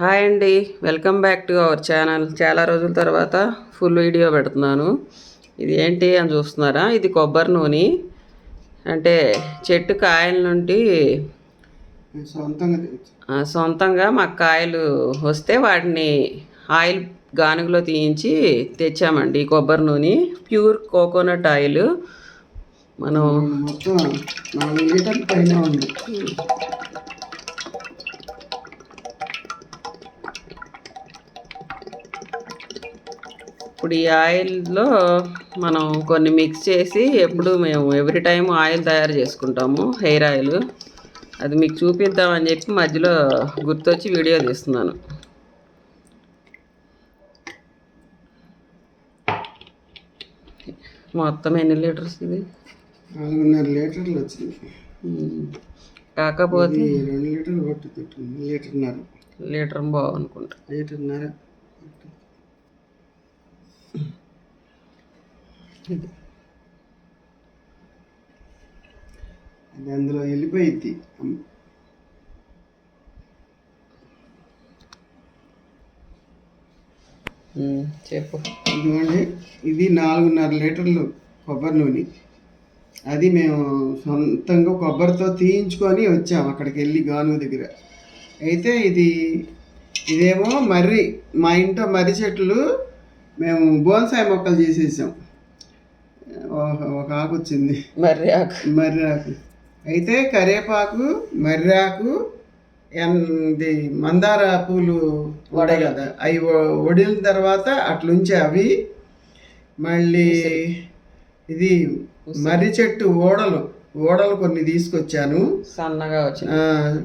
Hi అండి. Welcome back to our channel చాలా రోజుల తర్వాత ఫుల్ వీడియో పెడుతున్నాను. ఇది ఏంటి అని చూస్తున్నారా? ఇది కొబ్బరి నూనె. అంటే చెట్టు కాయల నుండి సొంతంగా మాకు కాయలు వస్తే వాటిని ఆయిల్ గానుగలో తీయించి తెచ్చామండి ఈ కొబ్బరి నూనె. Pure coconut oil. మనం మొత్తం నాలుగు లీటర్ల పైన ఉంది ఇప్పుడు ఈ ఆయిల్లో మనం కొన్ని మిక్స్ చేసి ఎప్పుడు మేము ఎవ్రీ టైం ఆయిల్ తయారు చేసుకుంటాము హెయిర్ ఆయిల్. అది మీకు చూపిద్దామని చెప్పి మధ్యలో గుర్తొచ్చి వీడియో తీస్తున్నాను. మొత్తం ఎన్ని లీటర్స్ ఇది? నాలుగున్నర లీటర్లు వచ్చింది. కాకపోతే రెండు లీటర్లు పట్టు తిట్టింది లీటర్న్నర. లీటర్ బాగనుకుంటా లీటర్న్నర అది అందులో వెళ్ళిపోయిద్ది. ఉమ్, చెప్పు. ఎందుకంటే ఇది నాలుగున్నర లీటర్లు కొబ్బరి నూనె. అది మేము సొంతంగా కొబ్బరితో తీయించుకొని వచ్చాం అక్కడికి వెళ్ళి గానుగ దగ్గర. అయితే ఇది ఇదేమో మర్రి మా ఇంట్లో మర్రి చెట్లు మేము బోన్సాయి మొక్కలు చేసేసాం. ఒక- ఆకు వచ్చింది. మర్రి ఆకు మర్రి ఆకు అయితే కరేపాకు మర్రి ఆకు ఇది మందార పూలు ఉంటాయి కదా అవి వ- వడిలిన తర్వాత అట్లుంచి అవి మళ్ళీ ఇది మర్రి చెట్టు ఓడలు. ఓడలు కొన్ని తీసుకొచ్చాను. సన్నగా వచ్చింది ఆ,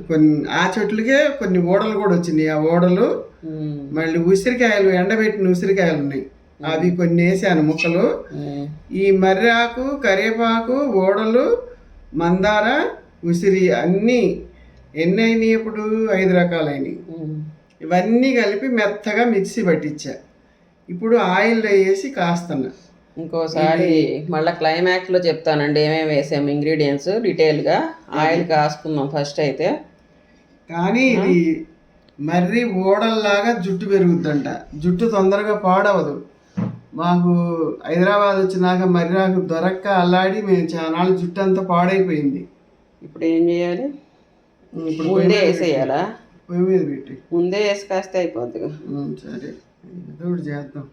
కొన్ని ఆ చెట్లకే కొన్ని ఓడలు కూడా వచ్చినాయి. ఆ ఓడలు మళ్ళీ ఉసిరికాయలు ఎండబెట్టిన ఉసిరికాయలు ఉన్నాయి. అవి కొన్ని వేసాను ముక్కలు. ఈ మర్రి ఆకు కరివేపాకు ఓడలు మందార ఉసిరి అన్నీ ఎన్ని అయినాయి ఇప్పుడు? ఐదు రకాలైనవి ఉమ్. ఇవన్నీ కలిపి మెత్తగా మిక్సీ పట్టించా. ఇప్పుడు ఆయిల్ వేసి కాస్తున్నా. ఇంకోసారి మళ్ళీ క్లైమాక్స్లో చెప్తానండి ఏమేమి వేసాము ఇంగ్రీడియంట్స్ డీటెయిల్గా ఆయిల్ కాసుకుందాం ఫస్ట్ అయితే. కానీ ఇది మర్రి ఓడల్లాగా జుట్టు పెరుగుద్దంట. జుట్టు తొందరగా పాడవదు. మాకు హైదరాబాద్ వచ్చినాక మర్రి ఆకు దొరక్క అల్లాడి మేము చాలా జుట్టు అంతా పాడైపోయింది. ఇప్పుడు ఏం చేయాలి? ఇప్పుడు ముందే వేసేయాలా? పొయ్యి మీద పెట్టి ముందే వేసి కాస్తే అయిపోద్ది సరే. ఏదో ఒకటి చేద్దాం.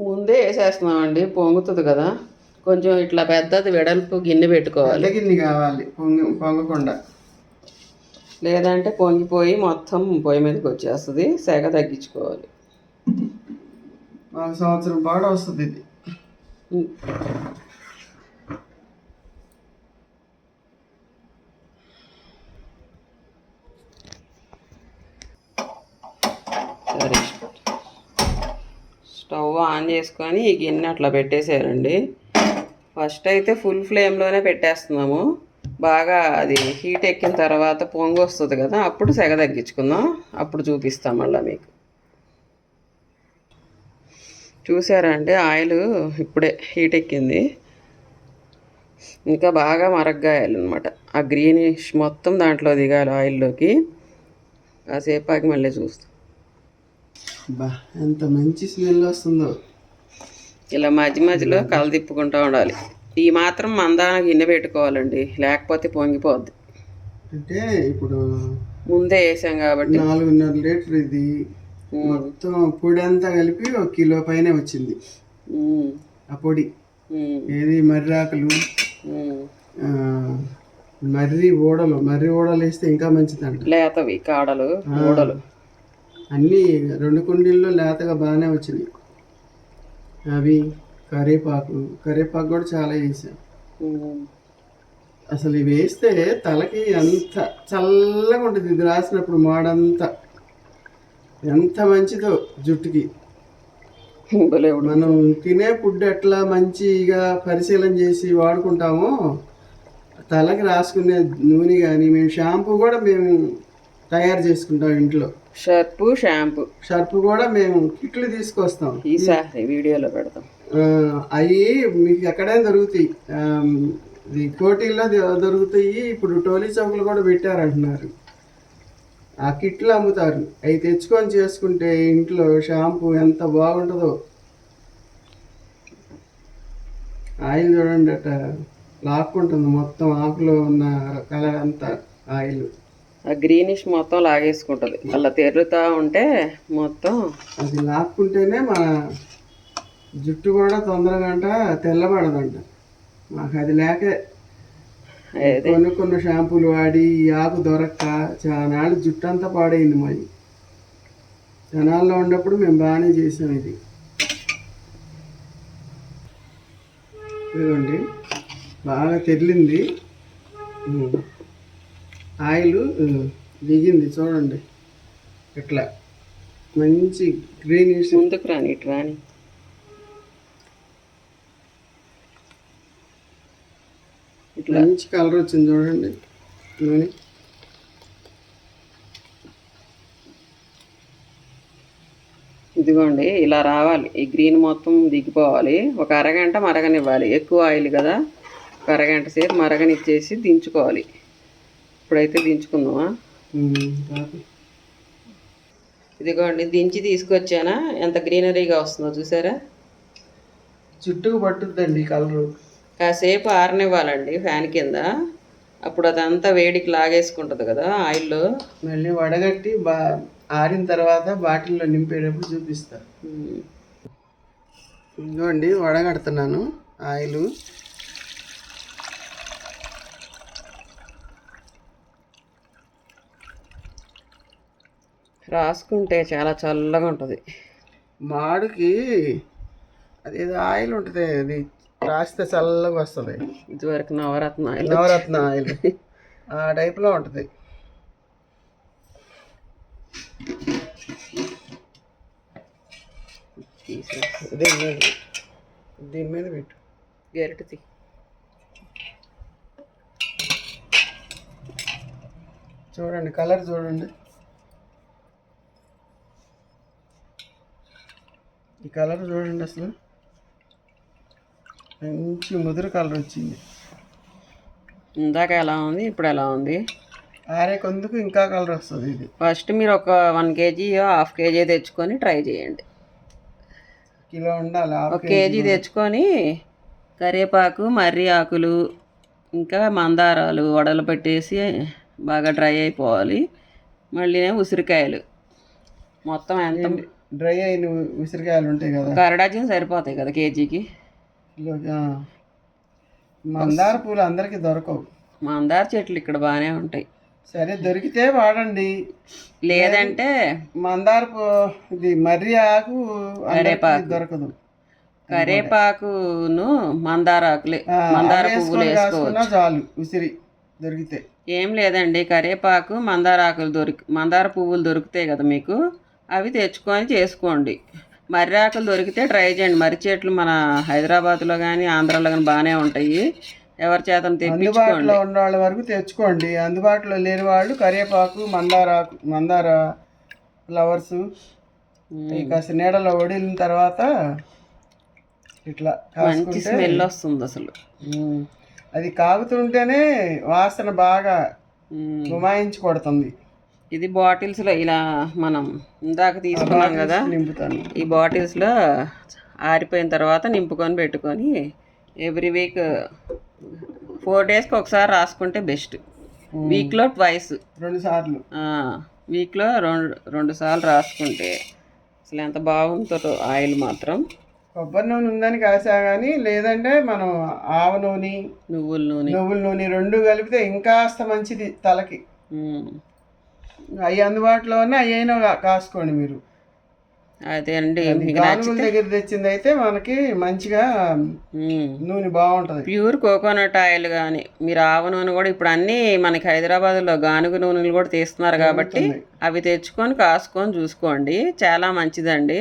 ముందే వేసేస్తున్నామండి పొంగుతుంది కదా. కొంచెం ఇట్లా పెద్దది వెడల్పు గిన్నె పెట్టుకోవాలి. గిన్నె కావాలి పొంగి పొంగకుండా. లేదంటే పొంగిపోయి మొత్తం పొయ్యి మీదకి వచ్చేస్తుంది. సెగ తగ్గించుకోవాలి. సంవత్సరం పాటు వస్తుంది ఇది. సరే. స్టవ్ ఆన్ చేసుకొని ఈ గిన్నె అట్లా పెట్టేసేయాలండి. ఫస్ట్ అయితే ఫుల్ ఫ్లేమ్లోనే పెట్టేస్తున్నాము. బాగా అది హీట్ ఎక్కిన తర్వాత పొంగు వస్తుంది కదా అప్పుడు సెగ తగ్గించుకుందాం. అప్పుడు చూపిస్తాం మళ్ళీ మీకు. చూసారా అండి ఆయిల్ ఇప్పుడే హీట్ ఎక్కింది. ఇంకా బాగా మరగ్గాయాలన్నమాట ఆ గ్రీనిష్ మొత్తం దాంట్లో దిగాలి ఆయిల్లోకి. కాసేపు ఆగి మళ్ళీ చూస్తాం. బా ఎంత మంచి స్మెల్ వస్తుందో. ఇలా మధ్య మధ్యలో కల తిప్పుకుంటూ ఉండాలి. ఈ మాత్రం మందాన గిన్నె పెట్టుకోవాలండి. లేకపోతే పొంగిపోద్ది. అంటే ఇప్పుడు ముందే వేసాం కాబట్టి. నాలుగున్నర లీటర్ ఇది మొత్తం పొడి అంతా కలిపి ఒక కిలో పైన వచ్చింది. ఆ పొడి. ఏది? మర్రాకులు. మర్రి ఓడలు. మర్రి ఓడలు వేస్తే ఇంకా మంచిదంట. లేతవి కాడలు ఊడలు అన్నీ రెండు కుండీల్లో లేతగా బాగానే వచ్చినాయి. అవి కరివేపాకు కరివేపాకు కూడా చాలా వేసాం. అసలు ఇవి వేస్తే తలకి ఎంత చల్లగా ఉంటుంది. ఇది రాసినప్పుడు మాడంతా. ఎంత మంచిదో జుట్టుకి. మనం తినే ఫుడ్ ఎట్లా మంచిగా పరిశీలన చేసి వాడుకుంటామో తలకి రాసుకునే నూనె కానీ మేము షాంపూ కూడా మేము తయారు చేసుకుంటాం ఇంట్లో. షర్పు షాంపూ. షర్పు కూడా మేము కిట్లు తీసుకొస్తాం. ఈసారి వీడియోలో పెడతాం. అవి మీకు ఎక్కడైనా దొరుకుతాయి. ఇది కోటిల్లో దొరుకుతాయి. ఇప్పుడు టోలీ చౌకులు కూడా పెట్టారంటున్నారు. ఆ కిట్లు అమ్ముతారు. అవి తెచ్చుకొని చేసుకుంటే ఇంట్లో షాంపూ ఎంత బాగుంటుందో. ఆయిల్ చూడండి అట లాక్కుంటుంది మొత్తం ఆకులో ఉన్న కలర్ అంతా ఆయిల్. ఆ గ్రీనిష్ మొత్తం లాగేసుకుంటుంది. అలా తెరుతా ఉంటే మొత్తం అది లాక్కుంటేనే మన జుట్టు కూడా తొందరగా అంట తెల్లబడదంట. మాకు అది లేక కొన్ని కొన్ని షాంపూలు వాడి ఆకు దొరక్క చాలా జుట్టు అంతా పాడైంది మరి జనాల్లో ఉన్నప్పుడు మేము బాగానే చేసాం ఇది. ఇదిగోండి బాగా తెరిలింది. ఉమ్. ఆయిల్ దిగింది చూడండి. ఇట్లా మంచి గ్రీనిష్ ముందుకు రాని ఇటు రాని ఇట్లా మంచి కలర్ వచ్చింది చూడండి. నూనె ఇదిగోండి ఇలా రావాలి. ఈ గ్రీన్ మొత్తం దిగిపోవాలి. ఒక అరగంట మరగనివ్వాలి. ఎక్కువ ఆయిల్ కదా. ఒక అరగంట సేపు మరగనిచ్చేసి దించుకోవాలి. ఇప్పుడైతే దించుకుందామా. ఇదిగోండి దించి తీసుకొచ్చానా? ఎంత గ్రీనరీగా వస్తుందో చూసారా? జుట్టుకు పట్టుద్దండి కలరు కాసేపు ఆరనివ్వాలండి ఫ్యాన్ కింద. అప్పుడు అదంతా వేడికి లాగేసుకుంటుంది కదా ఆయిల్లో. మళ్ళీ వడగట్టి బా ఆరిన తర్వాత బాటిల్లో నింపేటప్పుడు చూపిస్తా. ఇదిగోండి వడగడుతున్నాను ఆయిల్. రాసుకుంటే చాలా చల్లగా ఉంటుంది మాడుకి అదేదో ఆయిల్ ఉంటుంది అది రాస్తే చల్లగా వస్తుంది. ఇదివరకు నవరత్న ఆయిల్ నవరత్న ఆయిల్ ఆ టైప్లో ఉంటుంది. తీసేసి దీని మీద దీని మీద పెట్టు. గెరటిది. చూడండి కలర్ చూడండి. ఈ కలర్ చూడండి అసలు. మంచి ముదురు కలర్ వచ్చింది. ఇందాక ఎలా ఉంది ఇప్పుడు ఎలా ఉంది? ఆరే కొందుకు ఇంకా కలర్ వస్తుంది ఇది. ఫస్ట్ మీరు ఒక వన్ కేజీ హాఫ్ కేజీ తెచ్చుకొని ట్రై చేయండి. కిలో ఉండాలి ఒక కేజీ తెచ్చుకొని కరివేపాకు మర్రి ఆకులు ఇంకా మందారాలు వడలు పెట్టేసి బాగా డ్రై అయిపోవాలి. మళ్ళీ ఉసిరికాయలు. మొత్తం ఎంత? డ్రై అయిన ఉసిరికాయలు ఉంటాయి కదా. అరడాజన్ సరిపోతాయి కదా కేజీకి. మందార పూలు అందరికీ దొరకవు. మందార చెట్లు ఇక్కడ బాగానే ఉంటాయి. సరే దొరికితే వాడండి. లేదంటే మందార పూ- ఇది మర్రి ఆకు అందరికీ దొరకదు. కరేపాకును మందార ఆకులే మందార పువ్వులు వేసుకోవచ్చు. చాలు ఉసిరి దొరికితే. ఏం లేదండి కరేపాకు మందార ఆకులు దొరికి మందార పువ్వులు దొరుకుతాయి కదా మీకు అవి తెచ్చుకొని చేసుకోండి. మర్రి ఆకులు దొరికితే ట్రై చేయండి. మర్రి చెట్లు మన హైదరాబాద్లో కానీ ఆంధ్రాలో కానీ బాగానే ఉంటాయి. ఎవరి తెప్పించుకోండి. అందుబాటులో ఉన్న వాళ్ళ వరకు తెచ్చుకోండి. అందుబాటులో లేని వాళ్ళు కరివేపాకు మందార మందార ఫ్లవర్స్ కాస్త నీడలో వడిలిన తర్వాత ఇట్లా మంచి స్మెల్ వస్తుంది అసలు. అది కాగుతుంటేనే వాసన బాగా. గుమాయించి కొడుతుంది. ఇది బాటిల్స్లో ఇలా మనం ఇందాక తీసుకున్నాం కదా నింపుతాను. ఈ బాటిల్స్లో ఆరిపోయిన తర్వాత నింపుకొని పెట్టుకొని ఎవ్రీ వీక్ ఫోర్ డేస్కి ఒకసారి రాసుకుంటే బెస్ట్ వీక్లో ట్వైస్ రెండు సార్లు. వీక్లో రెండు రెండు సార్లు రాసుకుంటే అసలు ఎంత బాగుంటుందో ఆయిల్ మాత్రం. కొబ్బరి నూనె ఉందని కాసా కానీ లేదంటే మనం ఆవ నూనె నువ్వుల నూనె. నువ్వుల నూనె రెండు కలిపితే ఇంకాస్త మంచిది తలకి. అవి అందుబాటులో ఉన్నాయి అవి అయినా కాసుకోండి మీరు. అదే అండి గానుగుల దగ్గర తెచ్చింది అయితే మనకి మంచిగా. నూనె బాగుంటది. ప్యూర్ కోకోనట్ ఆయిల్ కానీ మీరు ఆవ నూనె కూడా ఇప్పుడు అన్నీ మనకి హైదరాబాద్లో గానుగ నూనెలు కూడా తీస్తున్నారు కాబట్టి అవి తెచ్చుకొని కాసుకొని చూసుకోండి చాలా మంచిదండి.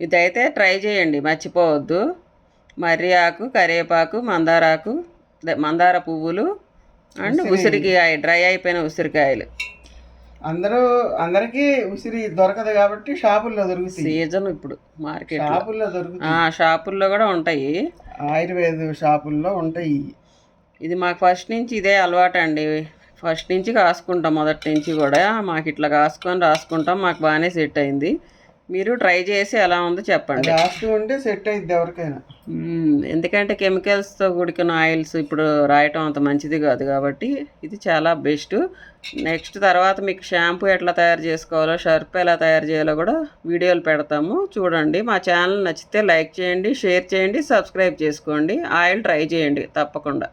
ఇదైతే ట్రై చేయండి మర్చిపోవద్దు. మర్రి ఆకు కరివేపాకు మందారాకు మందార పువ్వులు అండ్ ఉసిరికాయ డ్రై అయిపోయిన ఉసిరికాయలు అందరూ అందరికీ ఉసిరి దొరకదు కాబట్టి షాపుల్లో దొరుకుతాయి. సీజన్ ఇప్పుడు మార్కెట్ షాపుల్లో దొరుకుతాయి. షాపుల్లో కూడా ఉంటాయి. ఆయుర్వేద షాపుల్లో ఉంటాయి. ఇది మాకు ఫస్ట్ నుంచి ఇదే అలవాటు అండి ఫస్ట్ నుంచి కాసుకుంటాం. మొదటి నుంచి కూడా మాకు ఇట్లా కాసుకొని రాసుకుంటాం. మాకు బాగానే సెట్ అయింది. మీరు ట్రై చేసి ఎలా ఉందో చెప్పండి. రాస్తూ ఉంటే సెట్ అయింది ఎవరికైనా. ఎందుకంటే కెమికల్స్తో కూడుకున్న ఆయిల్స్ ఇప్పుడు రాయటం అంత మంచిది కాదు కాబట్టి ఇది చాలా బెస్ట్. నెక్స్ట్ తర్వాత మీకు షాంపూ ఎట్లా తయారు చేసుకోవాలో షర్ప్ ఎలా తయారు చేయాలో కూడా వీడియోలు పెడతాము. చూడండి మా ఛానల్ నచ్చితే లైక్ చేయండి షేర్ చేయండి సబ్స్క్రైబ్ చేసుకోండి. ఆయిల్ ట్రై చేయండి తప్పకుండా.